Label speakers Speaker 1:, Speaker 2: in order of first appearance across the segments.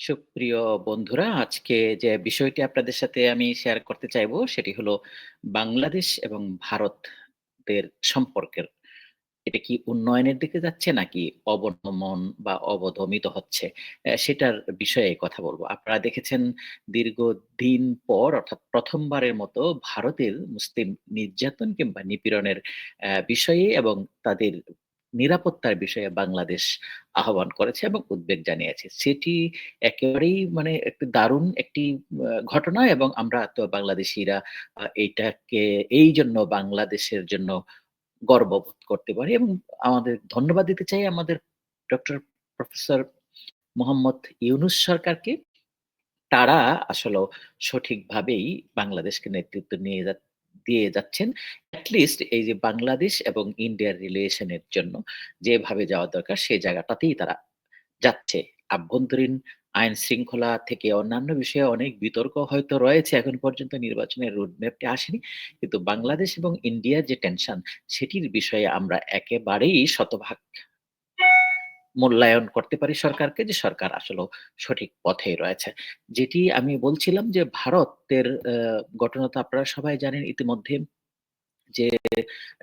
Speaker 1: সুপ্রিয় বন্ধুরা, আজকে যে বিষয়টি আপনাদের সাথে আমি শেয়ার করতে চাইব সেটি হলো বাংলাদেশ এবং ভারতের সম্পর্কের। এটা কি উন্নয়নের দিকে যাচ্ছে নাকি অবনমন বা অবদমিত হচ্ছে? সেটার বিষয়ে কথা বলব আপনারা দেখেছেন দীর্ঘদিন পর অর্থাৎ প্রথমবারের মতো ভারতের মুসলিম নির্যাতন কিংবা নিপীড়নের বিষয়ে এবং তাদের নিরাপত্তার বিষয়ে বাংলাদেশ আহ্বান করেছে এবং উদ্বেগ জানিয়েছে। সেটি একেবারেই মানে একটি দারুণ একটি ঘটনা এবং আমরা তো বাংলাদেশিরা আ এই জন্য বাংলাদেশের জন্য গর্ববোধ করতে পারি এবং আমাদের ধন্যবাদ দিতে চাই আমাদের ডক্টর প্রফেসর মোহাম্মদ ইউনুস সরকারকে। তারা আসলেও সঠিকভাবেই বাংলাদেশকে নেতৃত্ব নিয়ে যা দিয়ে যাচ্ছেন। এট লিস্ট এই যে বাংলাদেশ এবং ইন্ডিয়ার রিলেশন এর জন্য যেভাবে যাওয়া দরকার, সেই জায়গাটাতেই তারা যাচ্ছে। আভ্যন্তরীণ আইন শৃঙ্খলা থেকে অন্যান্য বিষয়ে অনেক বিতর্ক হয়তো রয়েছে এখন পর্যন্ত, নির্বাচনের রোডম্যাপটি আসেনি। কিন্তু বাংলাদেশ এবং ইন্ডিয়ার যে টেনশন সেটির বিষয়ে আমরা একেবারেই শতভাগ মূল্যায়ন করতে পারি সরকারকে যে সরকার আসলে সঠিক পথে রয়েছে। যেটি আমি বলছিলাম যে ভারতের ঘটনা তো আপনারা সবাই জানেন ইতিমধ্যে যে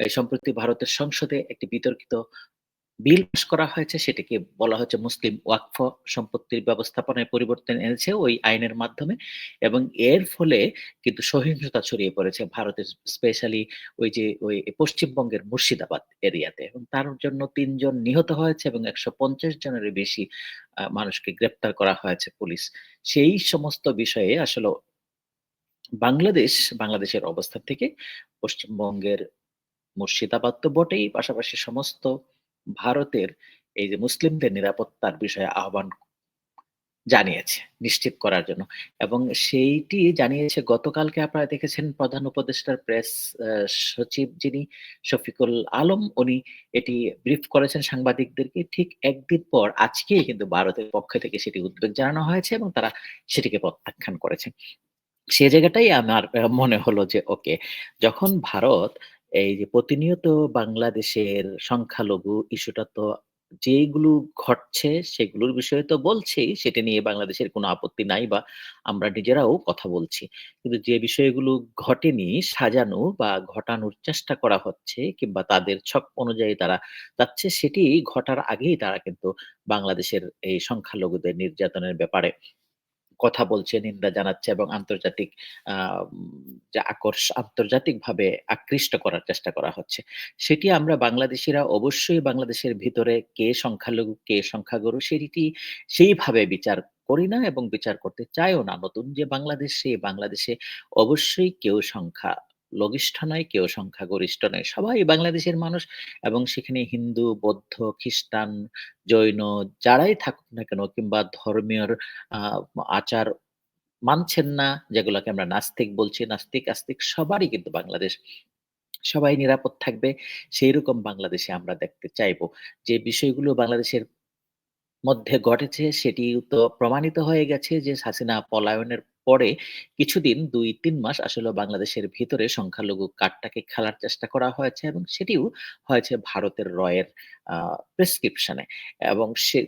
Speaker 1: সম্প্রতি ভারতের সংসদে একটি বিতর্কিত বিল পাস করা হয়েছে সেটিকে বলা হচ্ছে মুসলিম ওয়াকফ সম্পত্তির ব্যবস্থাপনায় পরিবর্তন এনেছে ওই আইনের মাধ্যমে এবং এর ফলে কিন্তু সহিংসতা ছড়িয়ে পড়েছে ভারতের স্পেশালি ওই যে ওই পশ্চিমবঙ্গের মুর্শিদাবাদ এরিয়াতে এবং তার জন্য তিনজন নিহত হয়েছে এবং একশো পঞ্চাশ জনের বেশি মানুষকে গ্রেপ্তার করা হয়েছে পুলিশ। সেই সমস্ত বিষয়ে আসলে বাংলাদেশ, বাংলাদেশের অবস্থান থেকে পশ্চিমবঙ্গের মুর্শিদাবাদ তো বটেই, পাশাপাশি সমস্ত ভারতের এই যে মুসলিমদের নিরাপত্তার বিষয়ে আহ্বান জানিয়েছে, নিশ্চিত করার জন্য। এবং সেইটি জানিয়েছে, গতকালকে আপনারা দেখেছেন প্রধান উপদেষ্টার প্রেস সচিব যিনি শফিকুল আলম, উনি এটি ব্রিফ করেছেন সাংবাদিকদেরকে। ঠিক একদিন পর আজকেই কিন্তু ভারতের পক্ষ থেকে সেটি উদ্বেগ জানানো হয়েছে এবং তারা সেটিকে প্রত্যাখ্যান করেছে। সে জায়গাটাই আমার মনে হলো যে, ওকে, যখন ভারত এই যে প্রতিনিয়ত বাংলাদেশের সংখ্যালঘু ইস্যুটা তো যেইগুলো ঘটছে সেগুলোর বিষয়ে তো বলছেই, সেটা নিয়ে বাংলাদেশের কোনো আপত্তি নাই বা আমরা নিজেরাও কথা বলছি। কিন্তু যে বিষয়গুলো ঘটেনি সাজানো বা ঘটানোর চেষ্টা করা হচ্ছে কিংবা তাদের ছক অনুযায়ী তারা যাচ্ছে সেটি ঘটার আগেই তারা কিন্তু বাংলাদেশের এই সংখ্যালঘুদের নির্যাতনের ব্যাপারে কথা বলছে, নিন্দা জানাচ্ছে এবং আন্তর্জাতিক যে আকর্ষ আন্তর্জাতিকভাবে আকৃষ্ট করার চেষ্টা করা হচ্ছে। সেটি আমরা বাংলাদেশিরা অবশ্যই বাংলাদেশের ভিতরে কে সংখ্যালঘু, কে সংখ্যাগুরু সেটি সেইভাবে বিচার করি না এবং বিচার করতে চাইও না। নতুন যে বাংলাদেশ সেই বাংলাদেশে অবশ্যই কেউ সংখ্যা লঘিষ্ঠ নয়, কেউ সংখ্যাগরিষ্ঠ নয়। সবাই বাংলাদেশের মানুষ এবং সেখানে হিন্দু, বৌদ্ধ, খ্রিস্টান, জৈন যারাই থাকুক না কেন কিংবা ধর্মীয়র আ আচার মানছেন না, যেগুলোকে আমরা নাস্তিক বলছি, নাস্তিক-আস্তিক সবারই কিন্তু বাংলাদেশ। সবাই নিরাপদ থাকবে সেইরকম বাংলাদেশে আমরা দেখতে চাইব। যে বিষয়গুলো বাংলাদেশের মধ্যে ঘটেছে সেটিও তো প্রমাণিত হয়ে গেছে যে হাসিনা পলায়নের পরে কিছুদিন ২-৩ মাস আসলে বাংলাদেশের ভিতরে সংখ্যালঘু কার্ডটাকে খেলার চেষ্টা করা হয়েছে এবং সেটিও হয়েছে ভারতের রয়ের, আ এবং সে,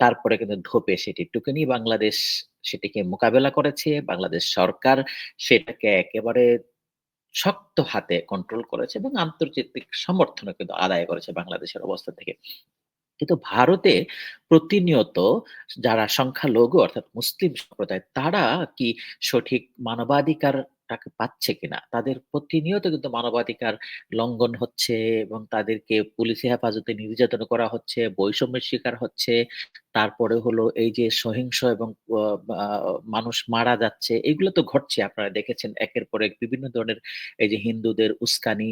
Speaker 1: তারপরে কিন্তু ধোপে সেটি টুকেনি বাংলাদেশ সেটিকে মোকাবেলা করেছে। বাংলাদেশ সরকার সেটাকে একেবারে শক্ত হাতে কন্ট্রোল করেছে এবং আন্তর্জাতিক সমর্থনও কিন্তু আদায় করেছে বাংলাদেশের অবস্থান থেকে। কিন্তু ভারতে প্রতিনিয়ত যারা সংখ্যালঘু অর্থাৎ মুসলিম সম্প্রদায় তারা কি সঠিক মানবাধিকারটাকে পাচ্ছে কিনা? তাদের প্রতিনিয়ত কিন্তু মানবাধিকার লঙ্ঘন হচ্ছে এবং তাদেরকে পুলিশি হেফাজতে নির্যাতন করা হচ্ছে, বৈষম্যের শিকার হচ্ছে। তারপরে হলো এই যে সহিংস এবং মানুষ মারা যাচ্ছে এগুলো তো ঘটছে। আপনারা দেখেছেন একের পর এক বিভিন্ন ধরনের এই যে হিন্দুদের উস্কানি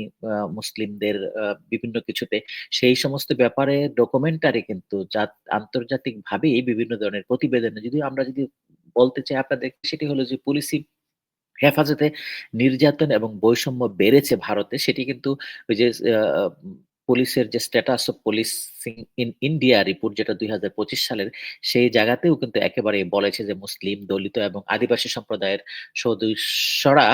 Speaker 1: মুসলিমদের বিভিন্ন কিছুতে সেই সমস্ত ব্যাপারে ডকুমেন্টারি কিন্তু যা আন্তর্জাতিকভাবেই বিভিন্ন ধরনের প্রতিবেদনে যদি আমরা যদি বলতে চাই আপনাদের সেটি হলো যে পুলিশি হেফাজতে নির্যাতন এবং বৈষম্য বেড়েছে ভারতে সেটি কিন্তু ওই যে পুলিশের যে status of policing in India report যেটা দুই হাজার পঁচিশ সালের সেই জায়গাতেও কিন্তু একেবারে বলেছে যে মুসলিম, দলিত এবং আদিবাসী সম্প্রদায়ের সদস্যরা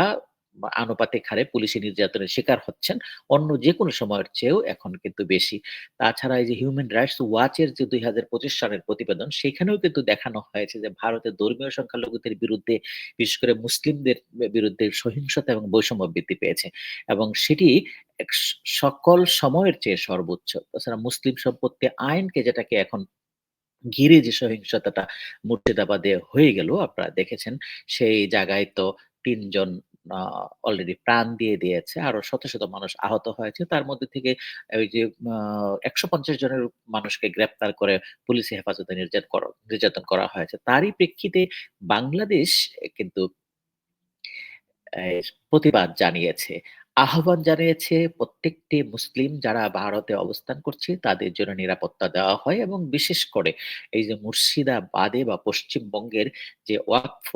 Speaker 1: আনুপাতিক হারে পুলিশি নির্যাতনের শিকার হচ্ছেন অন্য যেকোনো সময়ের চেয়েও এখন কিন্তু বেশি। তাছাড়া এই যে হিউম্যান রাইটস ওয়াচের যে দুই হাজার পঁচিশ সালের প্রতিবেদন সেখানেও কিন্তু দেখানো হয়েছে যে ভারতের ধর্মীয় সংখ্যালঘুদের বিরুদ্ধে বিশেষ করে মুসলিমদের বিরুদ্ধে সহিংসতা এবং বৈষম্য বৃদ্ধি পেয়েছে। এবং সেটি সকল সময়ের চেয়ে সর্বোচ্চ। তাছাড়া মুসলিম সম্পত্তি আইনকে যেটাকে এখন ঘিরে যে সহিংসতাটা মুর্শিদাবাদে হয়ে গেল আপনারা দেখেছেন, সেই জায়গায় তো ৩ জন আ অলরেডি প্রাণ দিয়ে দিয়েছে। আরও শত, শত মানুষ আহত হয়েছে। তার মধ্যে থেকে ওই যে একশো পঞ্চাশ জনের মানুষকে গ্রেপ্তার করে পুলিশি হেফাজতে নির্যাতন করা নির্যাতন করা হয়েছে। তারই প্রেক্ষিতে বাংলাদেশ কিন্তু প্রতিবাদ জানিয়েছে। আহ্বান জানিয়েছে প্রত্যেকটি মুসলিম যারা ভারতে অবস্থান করছে তাদের জন্য নিরাপত্তা দেওয়া হয় এবং বিশেষ করে এই যে মুর্শিদাবাদে বা পশ্চিমবঙ্গের যে ওয়াকফ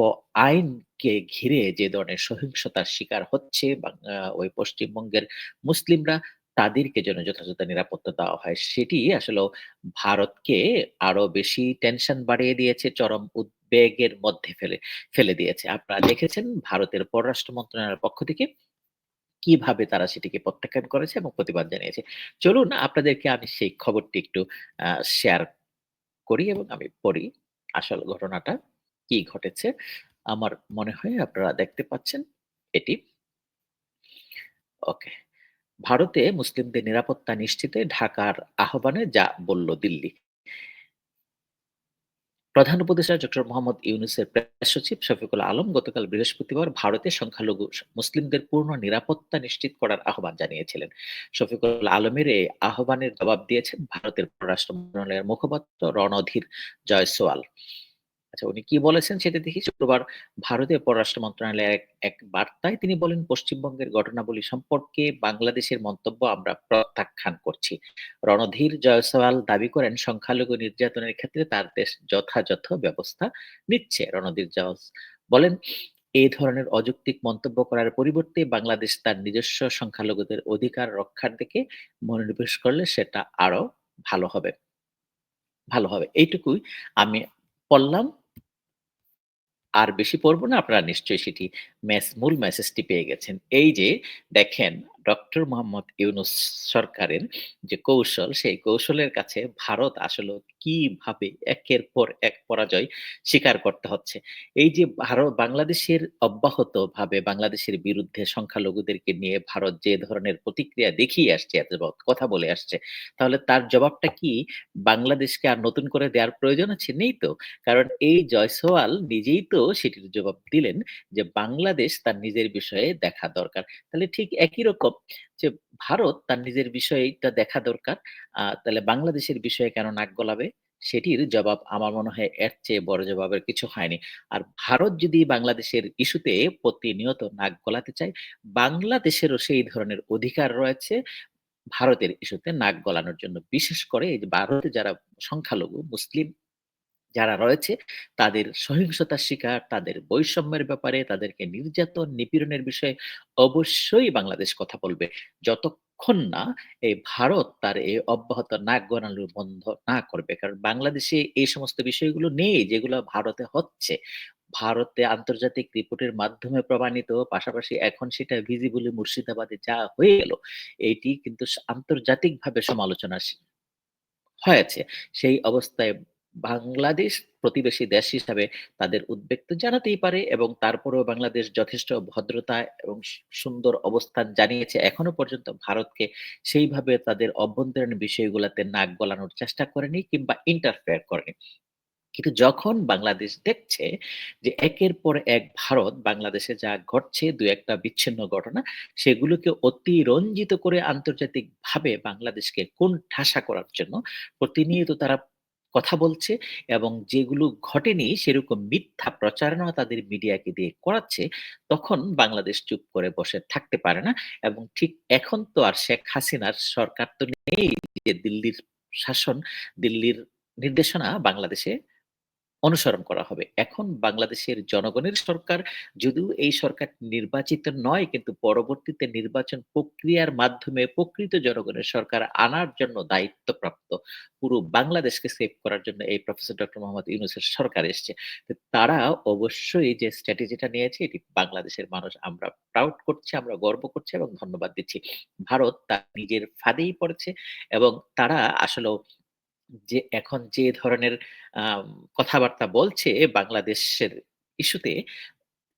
Speaker 1: আইনকে ঘিরে যে ধরনের সহিংসতার শিকার হচ্ছে ওই পশ্চিমবঙ্গের মুসলিমরা তাদেরকে যেন যথাযথ নিরাপত্তা দেওয়া হয়। সেটি আসলেও ভারতকে আরও বেশি টেনশন বাড়িয়ে দিয়েছে, চরম উদ্বেগের মধ্যে ফেলে ফেলে দিয়েছে। আপনারা দেখেছেন ভারতের পররাষ্ট্র মন্ত্রণালয়ের পক্ষ থেকে কীভাবে তারা সেটিকে প্রত্যাখ্যান করেছে এবং প্রতিবাদ জানিয়েছে। চলুন আপনাদেরকে আমি সেই খবরটি একটু শেয়ার করি এবং আমি পড়ি আসল ঘটনাটা, কি ঘটেছে। আমার মনে হয় আপনারা দেখতে পাচ্ছেন এটি। ওকে। ভারতে মুসলিমদের নিরাপত্তা নিশ্চিতে ঢাকার আহ্বানে যা বলল দিল্লি। প্রধান উপদেষ্টা ডক্টর মোহাম্মদ ইউনুসের প্রেস সচিব শফিকুল আলম গতকাল বৃহস্পতিবার ভারতে সংখ্যালঘু মুসলিমদের পূর্ণ নিরাপত্তা নিশ্চিত করার আহ্বান জানিয়েছিলেন। শফিকুল আলমের এই আহ্বানের জবাব দিয়েছেন ভারতের পররাষ্ট্র মন্ত্রণালয়ের মুখপাত্র রণধীর জয়সওয়াল। আচ্ছা উনি কি বলেছেন সেটা দেখি শুক্রবার ভারতীয় পররাষ্ট্র মন্ত্রণালয়ের এক, বার্তায় তিনি বলেন, "পশ্চিমবঙ্গের ঘটনাবলী সম্পর্কে বাংলাদেশের মন্তব্য আমরা প্রত্যাখ্যান করছি।" রণধীর জয়সওয়াল দাবি করেন, সংখ্যালঘু নির্যাতনের ক্ষেত্রে তার দেশ যথাযথ ব্যবস্থা নিচ্ছে। রণধীর জস বলেন, "এই ধরনের অযৌক্তিক মন্তব্য করার পরিবর্তে বাংলাদেশ তার নিজস্ব সংখ্যালঘুদের অধিকার রক্ষার দিকে মনোনিবেশ করলে সেটা আরও ভালো হবে।" ভালো হবে। এইটুকুই আমি পড়লাম। আর বেশি পড়ব না। আপনারা নিশ্চয়ই সেটি মেস মূল মেসেজটি পেয়ে গেছেন। এই যে দেখেন ডক্টর মোহাম্মদ ইউনুস সরকারের যে কৌশল, সেই কৌশলের কাছে ভারত আসলেও কীভাবে একের পর এক পরাজয় স্বীকার করতে হচ্ছে। এই যে ভারত বাংলাদেশের অব্যাহত ভাবে বাংলাদেশের বিরুদ্ধে সংখ্যালঘুদেরকে নিয়ে ভারত যে ধরনের প্রতিক্রিয়া দেখিয়ে আসছে এত কথা বলে আসছে, তাহলে তার জবাবটা কি বাংলাদেশকে আর নতুন করে দেওয়ার প্রয়োজন আছে? নেই তো। কারণ এই জয়সওয়াল নিজেই তো সেটির জবাব দিলেন যে বাংলাদেশ তার নিজের বিষয়ে দেখা দরকার। তাহলে ঠিক একই রকম যে ভারত তার নিজের বিষয়টা দেখা দরকার। তাহলে বাংলাদেশের বিষয়ে কেন নাক গলাবে? সেটির জবাব আমার মনে হয় এর চেয়ে বড় জবাবের কিছু হয়নি। আর ভারত যদি বাংলাদেশের ইস্যুতে প্রতিনিয়ত নাক গলাতে চায়, বাংলাদেশেরও সেই ধরনের অধিকার রয়েছে ভারতের ইস্যুতে নাক গলানোর জন্য। বিশেষ করে ভারতে যারা সংখ্যালঘু মুসলিম যারা রয়েছে তাদের সহিংসতার শিকার, তাদের বৈষম্যের ব্যাপারে, তাদেরকে নির্যাতন, নিপীড়নের বিষয়ে অবশ্যই বাংলাদেশ কথা বলবে। যতক্ষণ না এই ভারত তার এই অব্যাহত নাক গলানো বন্ধ না করবে। কারণ বাংলাদেশে এই সমস্ত বিষয়গুলো নেই যেগুলো ভারতে হচ্ছে। ভারতে আন্তর্জাতিক রিপোর্টের মাধ্যমে প্রমাণিত পাশাপাশি এখন সেটা ভিজিবলি মুর্শিদাবাদে যা হয়ে গেল, এটি কিন্তু আন্তর্জাতিকভাবে সমালোচনা হয়েছে। সেই অবস্থায় বাংলাদেশ প্রতিবেশী দেশ হিসাবে তাদের উদ্বেগ তো জানাতেই পারে এবং তারপরেও বাংলাদেশ যথেষ্ট ভদ্রতা এবং সুন্দর অবস্থান জানিয়েছে। এখনও পর্যন্ত ভারতকে সেইভাবে তাদের অভ্যন্তরীণ বিষয়গুলাতে নাক গলানোর চেষ্টা করেনি কিংবা ইন্টারফেয়ার করেনি। কিন্তু যখন বাংলাদেশ দেখছে যে একের পর এক ভারত বাংলাদেশে যা ঘটছে দু একটা বিচ্ছিন্ন ঘটনা, সেগুলোকে অতিরঞ্জিত করে আন্তর্জাতিকভাবে বাংলাদেশকে কোণঠাসা করার জন্য প্রতিনিয়ত তারা কথা বলছে এবং যেগুলো ঘটেনি সেরকম মিথ্যা প্রচারণা তাদের মিডিয়াকে দিয়ে করাচ্ছে, তখন বাংলাদেশ চুপ করে বসে থাকতে পারে না এবং ঠিক এখন তো আর শেখ হাসিনার সরকার তো নেই যে দিল্লির শাসন, দিল্লির নির্দেশনা বাংলাদেশে অনুসরণ করা হবে। এখন বাংলাদেশের জনগণের সরকার যদিও এই সরকার নির্বাচিত নয় কিন্তু পরবর্তীতে নির্বাচন প্রক্রিয়ার মাধ্যমে প্রকৃত জনগণের সরকার আনার জন্য দায়িত্বপ্রাপ্ত। পুরো বাংলাদেশকে সেভ করার জন্য এই প্রফেসর ডক্টর মোহাম্মদ ইউনূসের সরকার এসছে। তারা অবশ্যই যে স্ট্র্যাটেজিটা নিয়েছে এটি বাংলাদেশের মানুষ আমরা প্রাউড করছি, আমরা গর্ব করছি এবং ধন্যবাদ দিচ্ছি। ভারত তার নিজের ফাঁদেই পড়েছে এবং তারা আসলেও যে এখন যে ধরনের কথাবার্তা বলছে বাংলাদেশের ইস্যুতে,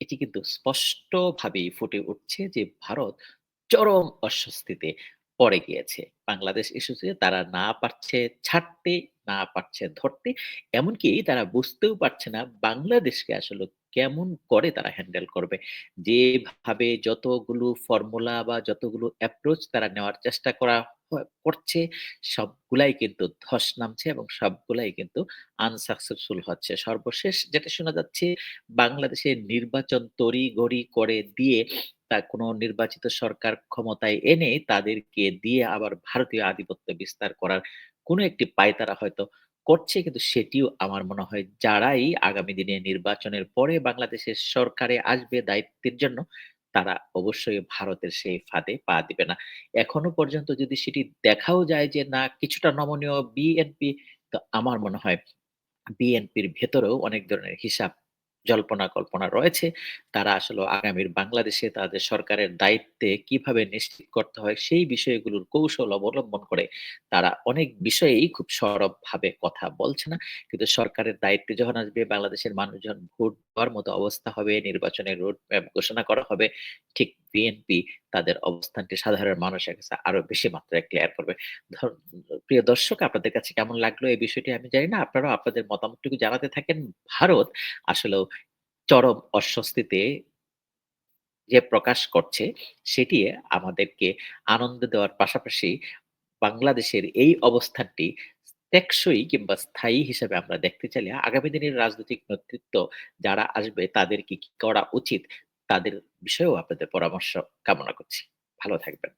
Speaker 1: এটি কিন্তু স্পষ্টভাবে ফুটে উঠছে যে ভারত চরম অস্বস্তিতে পড়ে গিয়েছে। বাংলাদেশ ইস্যুতে তারা না পারছে ছাড়তে, না পারছে ধরতে। এমনকি তারা বুঝতেও পারছে না বাংলাদেশকে আসলে কেমন করে তারা হ্যান্ডেল করবে। যেভাবে যতগুলো ফর্মুলা বা যতগুলো অ্যাপ্রোচ তারা নেওয়ার চেষ্টা করা করছে, সবগুলাই কিন্তু ধস নামছে এবং সবগুলাই কিন্তু আনসাকসেসফুল হচ্ছে। সর্বশেষ যেটা শোনা যাচ্ছে বাংলাদেশের নির্বাচন তড়িঘড়ি করে দিয়ে তা কোনো নির্বাচিত সরকার ক্ষমতায় এনে তাদেরকে দিয়ে আবার ভারতীয় আধিপত্য বিস্তার করার কোনো একটি পাঁয়তারা হয়তো করছে। কিন্তু সেটিও আমার মনে হয় যারাই আগামী দিনে নির্বাচনের পরে বাংলাদেশের সরকারে আসবে দায়িত্বের জন্য, তারা অবশ্যই ভারতের সেই ফাঁদে পা দিবে না। এখনও পর্যন্ত যদি সেটি দেখাও যায় যে না কিছুটা নমনীয় বিএনপি, তো আমার মনে হয় বিএনপির ভেতরেও অনেক ধরনের হিসাব জল্পনা-কল্পনা রয়েছে। তারা আসলে আগামীর বাংলাদেশে তাদের সরকারের দায়িত্বে কীভাবে নিশ্চিত করতে হয় সেই বিষয়গুলোর কৌশল অবলম্বন করে তারা অনেক বিষয়েই খুব সরবভাবে কথা বলছে না। কিন্তু সরকারের দায়িত্বে যখন আসবে, বাংলাদেশের মানুষজন ভোট দেওয়ার মতো অবস্থা হবে, নির্বাচনের রোড ম্যাপ ঘোষণা করা হবে, ঠিক বিএনপি তাদের অবস্থানটি সাধারণ মানুষের কাছে আরও বেশি মাত্রায় ক্লিয়ার করবে। প্রিয় দর্শক আপনাদের কাছে কেমন লাগল এই বিষয়টি আমি জানি না। আপনারাও আপনাদের মতামতটুকু জানাতে থাকেন। ভারত আসলেও চরম অস্বস্তিতে যে প্রকাশ করছে সেটি আমাদেরকে আনন্দ দেওয়ার পাশাপাশি বাংলাদেশের এই অবস্থানটি টেকসই কিংবা স্থায়ী হিসেবে আমরা দেখতে চাইলে আগামী দিনের রাজনৈতিক নেতৃত্ব যারা আসবে তাদেরকে কি করা উচিত তাদের বিষয়েও আপনাদের পরামর্শ কামনা করছি। ভালো থাকবেন।